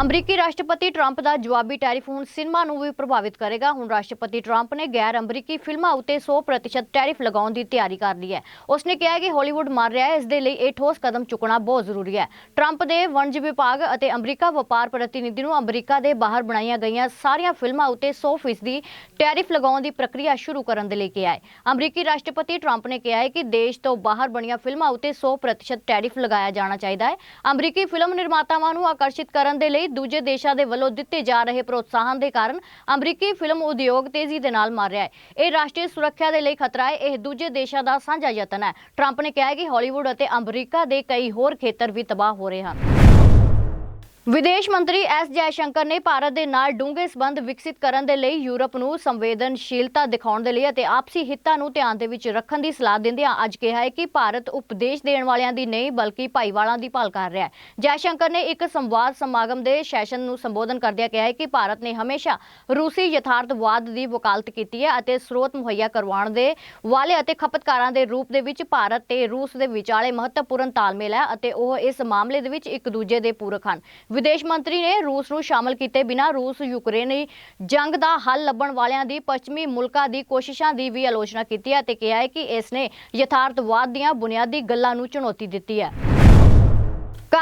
ਅਮਰੀਕੀ ਰਾਸ਼ਟਰਪਤੀ ਟਰੰਪ ਦਾ ਜਵਾਬੀ ਟੈਰਿਫ ਹੁਣ ਸਿਨੇਮਾ ਨੂੰ ਵੀ ਪ੍ਰਭਾਵਿਤ ਕਰੇਗਾ। ਹੁਣ ਰਾਸ਼ਟਰਪਤੀ ਟਰੰਪ ਨੇ ਗੈਰ ਅਮਰੀਕੀ ਫਿਲਮਾਂ ਉੱਤੇ 100% ਟੈਰਿਫ ਲਗਾਉਣ ਦੀ ਤਿਆਰੀ ਕਰ ਲਈ ਹੈ। ਉਸਨੇ ਕਿਹਾ ਕਿ ਹਾਲੀਵੁੱਡ ਮਰ ਰਿਹਾ ਹੈ, ਇਸ ਦੇ ਲਈ ਇਹ ਠੋਸ ਕਦਮ ਚੁੱਕਣਾ ਬਹੁਤ ਜ਼ਰੂਰੀ ਹੈ। ਟਰੰਪ ਦੇ ਵਣਜ ਵਿਭਾਗ ਅਤੇ ਅਮਰੀਕਾ ਵਪਾਰ ਪ੍ਰਤੀਨਿਧੀ ਨੂੰ ਅਮਰੀਕਾ ਦੇ ਬਾਹਰ ਬਣਾਈਆਂ ਗਈਆਂ ਸਾਰੀਆਂ ਫਿਲਮਾਂ ਉੱਤੇ 100% ਦੀ ਟੈਰਿਫ ਲਗਾਉਣ ਦੀ ਪ੍ਰਕਿਰਿਆ ਸ਼ੁਰੂ ਕਰਨ ਦੇ ਲਈ ਕਿਹਾ ਹੈ। ਅਮਰੀਕੀ ਰਾਸ਼ਟਰਪਤੀ ਟਰੰਪ ਨੇ ਕਿਹਾ ਹੈ ਕਿ ਦੇਸ਼ ਤੋਂ ਬਾਹਰ ਬਣੀਆਂ ਫਿਲਮਾਂ ਉੱਤੇ 100% ਟੈਰਿਫ ਲਗਾਇਆ ਜਾਣਾ ਚਾਹੀਦਾ ਹੈ। ਅਮਰੀਕੀ ਫਿਲਮ ਨਿਰਮਾਤਾਵਾਂ ਨੂੰ ਆਕਰਸ਼ਿਤ ਕਰਨ ਦੇ ਲਈ ਦੂਜੇ ਦੇਸ਼ਾਂ ਦੇ ਵੱਲੋਂ ਦਿੱਤੇ ਜਾ ਰਹੇ ਪ੍ਰੋਤਸਾਹਨ ਦੇ ਕਾਰਨ ਅਮਰੀਕੀ ਫਿਲਮ ਉਦਯੋਗ ਤੇਜ਼ੀ ਦੇ ਨਾਲ ਮਾਰ ਰਿਹਾ ਹੈ। ਇਹ ਰਾਸ਼ਟਰੀ ਸੁਰੱਖਿਆ ਦੇ ਲਈ ਖਤਰਾ ਹੈ। ਇਹ ਦੂਜੇ ਦੇਸ਼ਾਂ ਦਾ ਸਾਂਝਾ ਯਤਨ ਹੈ। ਟਰੰਪ ਨੇ ਕਿਹਾ ਕਿ ਹਾਲੀਵੁੱਡ ਅਤੇ ਅਮਰੀਕਾ ਦੇ ਕਈ ਹੋਰ ਖੇਤਰ ਵੀ ਤਬਾਹ ਹੋ ਰਹੇ ਹਨ। ਵਿਦੇਸ਼ ਮੰਤਰੀ ਐਸ ਜੈਸ਼ੰਕਰ ਨੇ ਭਾਰਤ ਦੇ ਨਾਲ ਡੂੰਘੇ ਸਬੰਧ ਵਿਕਸਿਤ ਕਰਨ ਦੇ ਲਈ ਯੂਰਪ ਨੂੰ ਸੰਵੇਦਨਸ਼ੀਲਤਾ ਦਿਖਾਉਣ ਦੇ ਲਈ ਅਤੇ ਆਪਸੀ ਹਿੱਤਾਂ ਨੂੰ ਧਿਆਨ ਦੇ ਵਿੱਚ ਰੱਖਣ ਦੀ ਸਲਾਹ ਦਿੰਦਿਆਂ ਅੱਜ ਕਿਹਾ ਹੈ ਕਿ ਭਾਰਤ ਉਪਦੇਸ਼ ਦੇਣ ਵਾਲਿਆਂ ਦੀ ਨਹੀਂ, ਬਲਕਿ ਭਾਈਵਾਲਾਂ ਦੀ ਭਾਲ ਕਰ ਰਿਹਾ ਹੈ। ਜੈਸ਼ੰਕਰ ਨੇ ਇੱਕ ਸੰਵਾਦ ਸਮਾਗਮ ਦੇ ਸੈਸ਼ਨ ਨੂੰ ਸੰਬੋਧਨ ਕਰਦਿਆਂ ਕਿਹਾ ਹੈ ਕਿ ਭਾਰਤ ਨੇ ਹਮੇਸ਼ਾ ਰੂਸੀ ਯਥਾਰਥਵਾਦ ਦੀ ਵਕਾਲਤ ਕੀਤੀ ਹੈ ਅਤੇ ਸਰੋਤ ਮੁਹੱਈਆ ਕਰਵਾਉਣ ਦੇ ਵਾਲੇ ਅਤੇ ਖਪਤਕਾਰਾਂ ਦੇ ਰੂਪ ਦੇ ਵਿੱਚ ਭਾਰਤ ਤੇ ਰੂਸ ਦੇ ਵਿਚਾਲੇ ਮਹੱਤਵਪੂਰਨ ਤਾਲਮੇਲ ਹੈ ਅਤੇ ਉਹ ਇਸ ਮਾਮਲੇ ਦੇ ਵਿੱਚ ਇੱਕ ਦੂਜੇ ਦੇ ਪੂਰਕ ਹਨ। ਵਿਦੇਸ਼ ਮੰਤਰੀ ਨੇ ਰੂਸ ਨੂੰ ਸ਼ਾਮਲ ਕੀਤੇ ਬਿਨਾਂ ਰੂਸ, ਯੂਕਰੇਨੀ ਜੰਗ ਦਾ ਹੱਲ ਲੱਭਣ ਵਾਲਿਆਂ ਦੀ ਪੱਛਮੀ ਮੁਲਕਾਂ ਦੀ ਕੋਸ਼ਿਸ਼ਾਂ ਦੀ ਵੀ ਆਲੋਚਨਾ ਕੀਤੀ ਹੈ ਅਤੇ ਕਿਹਾ ਹੈ ਕਿ ਇਸ ਨੇ ਯਥਾਰਥਵਾਦ ਦੀਆਂ ਬੁਨਿਆਦੀ ਗੱਲਾਂ ਨੂੰ ਚੁਣੌਤੀ ਦਿੱਤੀ ਹੈ।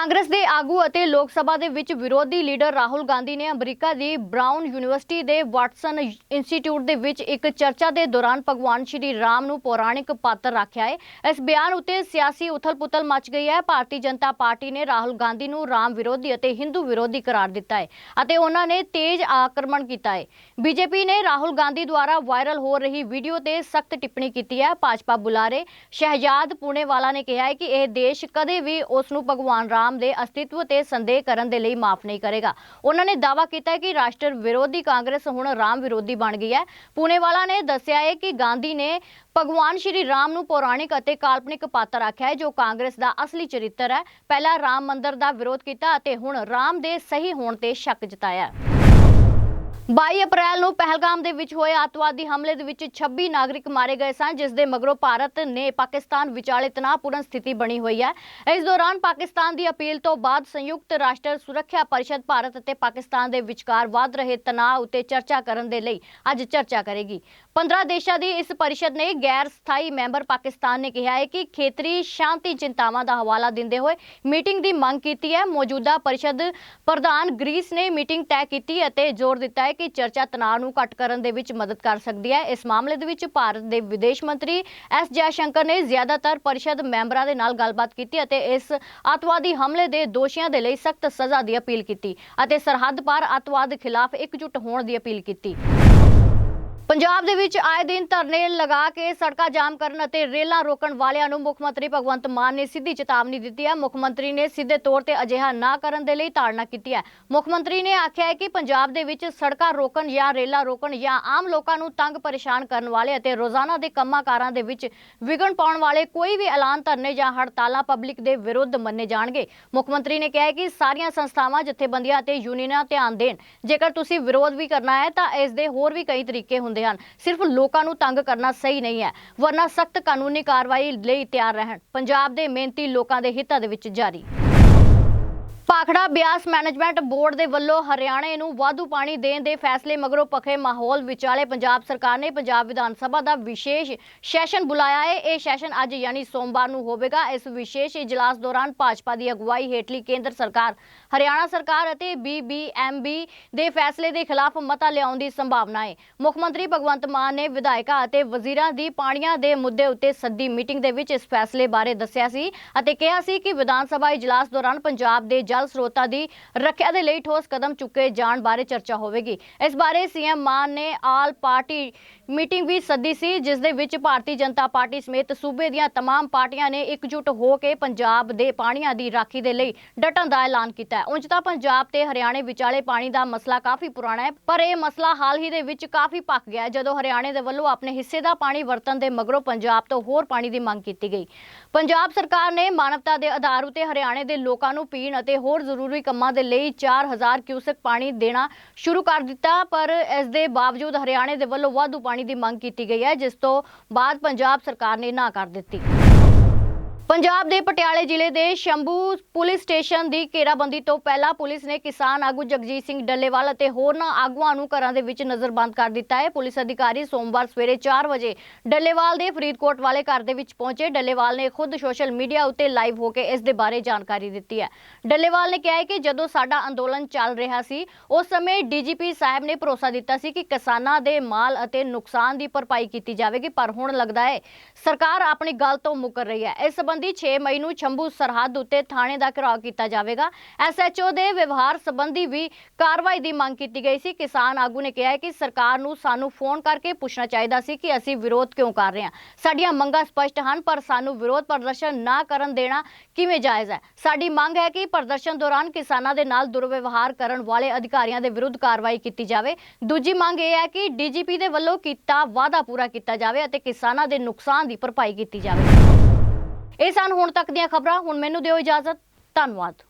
ਕਾਂਗਰਸ ਦੇ ਆਗੂ ਅਤੇ ਲੋਕ ਸਭਾ ਦੇ ਵਿੱਚ ਵਿਰੋਧੀ ਲੀਡਰ ਰਾਹੁਲ ਗਾਂਧੀ ਨੇ ਅਮਰੀਕਾ ਦੀ ਬ੍ਰਾਊਨ ਯੂਨੀਵਰਸਿਟੀ ਦੇ ਵਾਟਸਨ ਇੰਸਟੀਚਿਊਟ ਦੇ ਵਿੱਚ ਇੱਕ ਚਰਚਾ ਦੇ ਦੌਰਾਨ ਭਗਵਾਨ ਸ਼੍ਰੀ ਰਾਮ ਨੂੰ ਪੌਰਾਣਿਕ ਪਾਤਰ ਰੱਖਿਆ ਹੈ। ਇਸ ਬਿਆਨ ਉੱਤੇ ਸਿਆਸੀ ਉਥਲ-ਪੁਥਲ ਮਚ ਗਈ ਹੈ। ਭਾਰਤੀ ਜਨਤਾ ਪਾਰਟੀ ਨੇ ਰਾਹੁਲ ਗਾਂਧੀ ਨੂੰ ਰਾਮ ਵਿਰੋਧੀ ਅਤੇ ਹਿੰਦੂ ਵਿਰੋਧੀ ਕਰਾਰ ਦਿੱਤਾ ਹੈ ਅਤੇ ਉਹਨਾਂ ਨੇ ਤੇਜ਼ ਆਕਰਮਣ ਕੀਤਾ ਹੈ। ਬੀਜੇਪੀ ਨੇ ਰਾਹੁਲ ਗਾਂਧੀ ਦੁਆਰਾ ਵਾਇਰਲ ਹੋ ਰਹੀ ਵੀਡੀਓ ਤੇ ਸਖਤ ਟਿੱਪਣੀ ਕੀਤੀ ਹੈ। ਭਾਜਪਾ ਬੁਲਾਰੇ ਸ਼ਹਿਜਾਦ ਪੁਣੇਵਾਲਾ ਨੇ ਕਿਹਾ ਹੈ ਕਿ ਇਹ ਦੇਸ਼ ਕਦੇ ਵੀ ਉਸ ਨੂੰ ਭਗਵਾਨ ਰਾਮ ਦੇ ਅਸਤਿਤਵ ਤੇ ਸੰਦੇਹ ਕਰਨ ਦੇ ਲਈ ਮਾਫ ਨਹੀਂ ਕਰੇਗਾ। ਉਹਨਾਂ ਨੇ ਦਾਅਵਾ ਕੀਤਾ ਕਿ ਰਾਸ਼ਟਰ ਵਿਰੋਧੀ ਕਾਂਗਰਸ ਹੁਣ ਰਾਮ ਵਿਰੋਧੀ ਬਣ ਗਈ ਹੈ। ਪੁਣੇਵਾਲਾ ਨੇ ਦੱਸਿਆ ਹੈ ਕਿ ਗਾਂਧੀ ਨੇ ਭਗਵਾਨ ਸ਼੍ਰੀ ਰਾਮ ਨੂੰ ਪੌਰਾਣਿਕ ਅਤੇ ਕਾਲਪਨਿਕ ਪਾਤਰ ਆਖਿਆ ਹੈ, ਜੋ ਕਾਂਗਰਸ ਦਾ ਅਸਲੀ ਚਰਿੱਤਰ ਹੈ। ਪਹਿਲਾਂ ਰਾਮ ਮੰਦਰ ਦਾ ਵਿਰੋਧ ਕੀਤਾ ਅਤੇ ਹੁਣ ਰਾਮ ਦੇ ਸਹੀ ਹੋਣ ਤੇ ਸ਼ੱਕ ਜਤਾਇਆ 22 ਅਪ੍ਰੈਲ ਨੂੰ ਪਹਿਲਗਾਮ ਦੇ ਵਿੱਚ ਹੋਏ ਅੱਤਵਾਦੀ ਹਮਲੇ ਦੇ ਵਿੱਚ 26 ਨਾਗਰਿਕ ਮਾਰੇ ਗਏ ਸਨ, ਜਿਸ ਦੇ ਮਗਰੋਂ ਭਾਰਤ ਨੇ ਪਾਕਿਸਤਾਨ ਵਿਚਾਲੇ ਤਣਾਅਪੂਰਨ ਸਥਿਤੀ ਬਣੀ ਹੋਈ ਹੈ। ਇਸ ਦੌਰਾਨ ਪਾਕਿਸਤਾਨ ਦੀ ਅਪੀਲ ਤੋਂ ਬਾਅਦ ਸੰਯੁਕਤ ਰਾਸ਼ਟਰ ਸੁਰੱਖਿਆ ਪਰਿਸ਼ਦ ਭਾਰਤ ਅਤੇ ਪਾਕਿਸਤਾਨ ਦੇ ਵਿਚਕਾਰ ਵਧ ਰਹੇ ਤਣਾਅ ਉੱਤੇ ਚਰਚਾ ਕਰਨ ਦੇ ਲਈ ਅੱਜ ਚਰਚਾ ਕਰੇਗੀ। 15 ਦੇਸ਼ਾਂ ਦੀ ਇਸ ਪਰਿਸ਼ਦ ਨੇ ਗੈਰ ਸਥਾਈ ਮੈਂਬਰ ਪਾਕਿਸਤਾਨ ਨੇ ਕਿਹਾ ਹੈ ਕਿ ਖੇਤਰੀ ਸ਼ਾਂਤੀ ਚਿੰਤਾਵਾਂ ਦਾ ਹਵਾਲਾ ਦਿੰਦੇ ਹੋਏ ਮੀਟਿੰਗ ਦੀ ਮੰਗ ਕੀਤੀ ਹੈ। ਮੌਜੂਦਾ ਪਰਿਸ਼ਦ ਪ੍ਰਧਾਨ ਗ੍ਰੀਸ ਨੇ ਮੀਟਿੰਗ ਤੈਅ ਕੀਤੀ ਅਤੇ ਜ਼ੋਰ ਦਿੱਤਾ ਹੈ ਕਿ ਚਰਚਾ ਤਣਾਅ ਨੂੰ ਘੱਟ ਕਰਨ ਦੇ ਵਿੱਚ ਮਦਦ ਕਰ ਸਕਦੀ ਹੈ। ਇਸ ਮਾਮਲੇ ਦੇ ਵਿੱਚ ਭਾਰਤ ਦੇ ਵਿਦੇਸ਼ ਮੰਤਰੀ ਐਸ ਜੈਸ਼ੰਕਰ ਨੇ ਜ਼ਿਆਦਾਤਰ ਪਰਿਸ਼ਦ ਮੈਂਬਰਾਂ ਦੇ ਨਾਲ ਗੱਲਬਾਤ ਕੀਤੀ ਅਤੇ ਇਸ ਅੱਤਵਾਦੀ ਹਮਲੇ ਦੇ ਦੋਸ਼ੀਆਂ ਦੇ ਲਈ ਸਖਤ ਸਜ਼ਾ ਦੀ ਅਪੀਲ ਕੀਤੀ ਅਤੇ ਸਰਹੱਦ ਪਾਰ ਅੱਤਵਾਦ ਖਿਲਾਫ ਇਕਜੁੱਟ ਹੋਣ ਦੀ ਅਪੀਲ ਕੀਤੀ। ਪੰਜਾਬ ਦੇ ਵਿੱਚ ਆਏ ਦਿਨ ਧਰਨੇ ਲਗਾ ਕੇ ਸੜਕਾਂ ਜਾਮ ਕਰਨ ਅਤੇ ਰੇਲਾਂ ਰੋਕਣ ਵਾਲਿਆਂ ਨੂੰ ਮੁੱਖ ਮੰਤਰੀ ਭਗਵੰਤ ਮਾਨ ਨੇ ਸਿੱਧੀ ਚੇਤਾਵਨੀ ਦਿੱਤੀ ਹੈ। ਮੁੱਖ ਮੰਤਰੀ ਨੇ ਸਿੱਧੇ ਤੌਰ ਤੇ ਅਜਿਹਾ ਨਾ ਕਰਨ ਦੇ ਲਈ ਤਾੜਨਾ ਕੀਤੀ ਹੈ। ਮੁੱਖ ਮੰਤਰੀ ਨੇ ਆਖਿਆ ਹੈ ਕਿ ਪੰਜਾਬ ਦੇ ਵਿੱਚ ਸੜਕਾਂ ਰੋਕਣ ਜਾਂ ਰੇਲਾਂ ਰੋਕਣ ਜਾਂ ਆਮ ਲੋਕਾਂ ਨੂੰ ਤੰਗ ਪਰੇਸ਼ਾਨ ਕਰਨ ਵਾਲੇ ਅਤੇ ਰੋਜ਼ਾਨਾ ਦੇ ਕੰਮਾਂ-ਕਾਰਾਂ ਦੇ ਵਿੱਚ ਵਿਘਨ ਪਾਉਣ ਵਾਲੇ ਕੋਈ ਵੀ ਐਲਾਨ ਧਰਨੇ ਜਾਂ ਹੜਤਾਲਾਂ ਪਬਲਿਕ ਦੇ ਵਿਰੁੱਧ ਮੰਨੇ ਜਾਣਗੇ। ਮੁੱਖ ਮੰਤਰੀ ਨੇ ਕਿਹਾ ਕਿ ਸਾਰੀਆਂ ਸੰਸਥਾਵਾਂ, ਜਥੇਬੰਦੀਆਂ ਅਤੇ ਯੂਨੀਅਨਾਂ ਧਿਆਨ ਦੇਣ। ਜੇਕਰ ਤੁਸੀਂ ਵਿਰੋਧ ਵੀ ਕਰਨਾ ਹੈ ਤਾਂ ਇਸ ਦੇ ਹੋਰ ਵੀ ਕਈ ਤਰੀਕੇ ਹੁੰਦੇ ਹਨ। ਸਿਰਫ ਲੋਕਾਂ ਨੂੰ ਤੰਗ ਕਰਨਾ ਸਹੀ ਨਹੀਂ ਹੈ, ਵਰਨਾ ਸਖਤ ਕਾਨੂੰਨੀ ਕਾਰਵਾਈ ਲਈ ਤਿਆਰ ਰਹਿਣ। ਪੰਜਾਬ ਦੇ ਮਿਹਨਤੀ ਲੋਕਾਂ ਦੇ ਹਿੱਤਾਂ ਦੇ ਵਿੱਚ ਜਾਰੀ। ਪਾਖੜਾ ਬਿਆਸ ਮੈਨੇਜਮੈਂਟ ਬੋਰਡ ਦੇ ਵੱਲੋਂ ਹਰਿਆਣੇ ਨੂੰ ਵਾਧੂ ਪਾਣੀ ਦੇਣ ਦੇ ਫੈਸਲੇ ਮਗਰੋਂ ਪਖੇ ਮਾਹੌਲ ਵਿਚਾਲੇ ਪੰਜਾਬ ਸਰਕਾਰ ਨੇ ਪੰਜਾਬ ਵਿਧਾਨ ਸਭਾ ਦਾ ਵਿਸ਼ੇਸ਼ ਸੈਸ਼ਨ ਬੁਲਾਇਆ ਹੈ ਇਹ ਸੈਸ਼ਨ ਅੱਜ ਯਾਨੀ ਸੋਮਵਾਰ ਨੂੰ ਹੋਵੇਗਾ। ਇਸ ਵਿਸ਼ੇਸ਼ ਇਜਲਾਸ ਦੌਰਾਨ ਭਾਜਪਾ ਦੀ ਅਗਵਾਈ ਹੇਠਲੀ ਕੇਂਦਰ ਸਰਕਾਰ, ਹਰਿਆਣਾ ਸਰਕਾਰ ਅਤੇ ਬੀਬੀਐਮਬੀ ਦੇ ਫੈਸਲੇ ਦੇ ਖਿਲਾਫ ਮਤਾ ਲਿਆਉਣ ਦੀ ਸੰਭਾਵਨਾ ਹੈ ਮੁੱਖ ਮੰਤਰੀ ਭਗਵੰਤ ਮਾਨ ਨੇ ਵਿਧਾਇਕਾਂ ਅਤੇ ਵਜ਼ੀਰਾਂ ਦੀ ਪਾਣੀਆਂ ਦੇ ਮੁੱਦੇ ਉੱਤੇ ਸੱਦੀ ਮੀਟਿੰਗ ਦੇ ਵਿੱਚ ਇਸ ਫੈਸਲੇ ਬਾਰੇ ਦੱਸਿਆ ਸੀ ਅਤੇ ਕਿਹਾ ਸੀ ਕਿ ਵਿਧਾਨ ਸਭਾ ਇਜਲਾਸ ਦੌਰਾਨ ਪੰਜਾਬ ਦੇ ਜਲ ਸਰੋਤਾਂ ਦੀ ਰੱਖਿਆ ਦੇ ਲਈ ਠੋਸ ਕਦਮ ਚੁੱਕੇ ਜਾਣ ਬਾਰੇ ਚਰਚਾ ਹੋਵੇਗੀ ਇਸ ਬਾਰੇ ਸੀਐਮ ਮਾਨ ਨੇ ਆਲ ਪਾਰਟੀ ਮੀਟਿੰਗ ਵੀ ਸੱਦੀ ਸੀ ਜਿਸ ਦੇ ਵਿੱਚ ਭਾਰਤੀ ਜਨਤਾ ਪਾਰਟੀ ਸਮੇਤ ਸੂਬੇ ਦੀਆਂ तमाम ਪਾਰਟੀਆਂ ਨੇ ਇਕਜੁੱਟ ਹੋ ਕੇ ਪੰਜਾਬ ਦੇ ਪਾਣੀਆਂ ਦੀ ਰਾਖੀ ਦੇ ਲਈ ਡਟਣ ਦਾ ਐਲਾਨ ਕੀਤਾ ਹੈ ਉਂਝ ਤਾਂ ਪੰਜਾਬ ਤੇ ਹਰਿਆਣੇ ਵਿਚਾਲੇ ਪਾਣੀ ਦਾ ਮਸਲਾ ਕਾਫੀ ਪੁਰਾਣਾ ਹੈ ਪਰ ਇਹ ਮਸਲਾ ਹਾਲ ਹੀ ਦੇ ਵਿੱਚ ਕਾਫੀ ਪੱਕ ਗਿਆ ਹੈ ਜਦੋਂ ਹਰਿਆਣੇ ਦੇ ਵੱਲੋਂ ਆਪਣੇ ਹਿੱਸੇ ਦਾ ਪਾਣੀ ਵਰਤਣ ਦੇ ਮਗਰੋਂ ਪੰਜਾਬ ਤੋਂ ਹੋਰ ਪਾਣੀ ਦੀ ਮੰਗ ਕੀਤੀ ਗਈ ਪੰਜਾਬ ਸਰਕਾਰ ਨੇ ਮਾਨਵਤਾ ਦੇ ਆਧਾਰ ਉਤੇ ਹਰਿਆਣੇ ਦੇ ਲੋਕਾਂ ਨੂੰ ਪੀਣ ਅਤੇ ਹੋਰ ਜ਼ਰੂਰੀ ਕੰਮਾਂ ਦੇ ਲਈ 4000 ਕਿਊਸਕ ਪਾਣੀ ਦੇਣਾ ਸ਼ੁਰੂ ਕਰ ਦਿੱਤਾ, ਪਰ ਇਸ ਦੇ ਬਾਵਜੂਦ ਹਰਿਆਣੇ ਦੇ ਵੱਲੋਂ ਵਾਧੂ ਪਾਣੀ ਦੀ ਮੰਗ ਕੀਤੀ ਗਈ ਹੈ, ਜਿਸ ਤੋਂ ਬਾਅਦ ਪੰਜਾਬ ਸਰਕਾਰ ਨੇ ਨਾ ਕਰ ਦਿੱਤੀ। ਪੰਜਾਬ ਦੇ ਪਟਿਆਲੇ ਜ਼ਿਲ੍ਹੇ ਦੇ ਸ਼ੰਭੂ ਪੁਲਿਸ ਸਟੇਸ਼ਨ ਦੀ ਘੇਰਾਬੰਦੀ ਤੋਂ ਪਹਿਲਾਂ ਪੁਲਿਸ ਨੇ ਕਿਸਾਨ ਆਗੂ ਜਗਜੀਤ ਸਿੰਘ ਡੱਲੇਵਾਲ ਅਤੇ ਹੋਰਨਾਂ ਆਗੂਆਂ ਨੂੰ ਘਰਾਂ ਦੇ ਵਿੱਚ ਨਜ਼ਰਬੰਦ ਕਰ ਦਿੱਤਾ ਹੈ। ਪੁਲਿਸ ਅਧਿਕਾਰੀ ਸੋਮਵਾਰ ਸਵੇਰੇ 4 ਵਜੇ ਡੱਲੇਵਾਲ ਦੇ ਫਰੀਦਕੋਟ ਵਾਲੇ ਘਰ ਦੇ ਵਿੱਚ ਪਹੁੰਚੇ। ਡੱਲੇਵਾਲ ਨੇ ਖੁਦ ਸੋਸ਼ਲ ਮੀਡੀਆ ਉੱਤੇ ਲਾਈਵ ਹੋ ਕੇ ਇਸ ਦੇ ਬਾਰੇ ਜਾਣਕਾਰੀ ਦਿੱਤੀ ਹੈ। ਡੱਲੇਵਾਲ ਨੇ ਕਿਹਾ ਹੈ ਕਿ ਜਦੋਂ ਸਾਡਾ ਅੰਦੋਲਨ ਚੱਲ ਰਿਹਾ ਸੀ, ਉਸ ਸਮੇਂ ਡੀਜੀਪੀ ਸਾਹਿਬ ਨੇ ਭਰੋਸਾ ਦਿੱਤਾ ਸੀ ਕਿ ਕਿਸਾਨਾਂ ਦੇ ਮਾਲ ਅਤੇ ਨੁਕਸਾਨ ਦੀ ਭਰਪਾਈ ਕੀਤੀ ਜਾਵੇਗੀ, ਪਰ ਹੁਣ ਲੱਗਦਾ ਹੈ ਸਰਕਾਰ ਆਪਣੀ ਗੱਲ ਤੋਂ ਮੁੱਕਰ ਰਹੀ ਹੈ। ਇਸ ਸੰਬੰਧੀ 6 ਮਈ ਨੂੰ ਛੰਭੂ ਸਰਹੱਦ ਉੱਤੇ ਥਾਣੇ ਦਾ ਘਿਰਾਓ ਕੀਤਾ ਜਾਵੇਗਾ। ਐਸਐਚਓ ਦੇ ਵਿਵਹਾਰ ਸੰਬੰਧੀ ਵੀ ਕਾਰਵਾਈ ਦੀ ਮੰਗ ਕੀਤੀ ਗਈ ਸੀ। ਕਿਸਾਨ ਆਗੂ ਨੇ ਕਿਹਾ ਕਿ ਸਰਕਾਰ ਨੂੰ ਸਾਨੂੰ ਫੋਨ ਕਰਕੇ ਪੁੱਛਣਾ ਚਾਹੀਦਾ ਸੀ ਕਿ ਅਸੀਂ ਵਿਰੋਧ ਕਿਉਂ ਕਰ ਰਹੇ ਹਾਂ। ਸਾਡੀਆਂ ਮੰਗਾਂ ਸਪਸ਼ਟ ਹਨ, ਪਰ ਸਾਨੂੰ ਵਿਰੋਧ ਪ੍ਰਦਰਸ਼ਨ ਨਾ ਕਰਨ ਦੇਣਾ ਕਿਵੇਂ ਜਾਇਜ਼ ਹੈ? ਸਾਡੀ ਮੰਗ ਹੈ ਕਿ ਪ੍ਰਦਰਸ਼ਨ ਦੌਰਾਨ ਕਿਸਾਨਾਂ ਦੇ ਨਾਲ ਦੁਰਵਿਵਹਾਰ ਕਰਨ ਵਾਲੇ ਅਧਿਕਾਰੀਆਂ ਦੇ ਵਿਰੁੱਧ ਕਾਰਵਾਈ ਕੀਤੀ ਜਾਵੇ। ਦੂਜੀ ਮੰਗ ਇਹ ਹੈ ਕਿ ਡੀਜੀਪੀ ਦੇ ਵੱਲੋਂ ਕੀਤਾ ਵਾਅਦਾ ਪੂਰਾ ਕੀਤਾ ਜਾਵੇ ਅਤੇ ਕਿਸਾਨਾਂ ਦੇ ਨੁਕਸਾਨ ਦੀ ਭਰਪਾਈ ਕੀਤੀ ਜਾਵੇ। ਇਹ ਸਨ ਹੁਣ ਤੱਕ ਦੀਆਂ ਖਬਰਾਂ। ਹੁਣ ਮੈਨੂੰ ਦਿਓ ਇਜਾਜ਼ਤ। ਧੰਨਵਾਦ।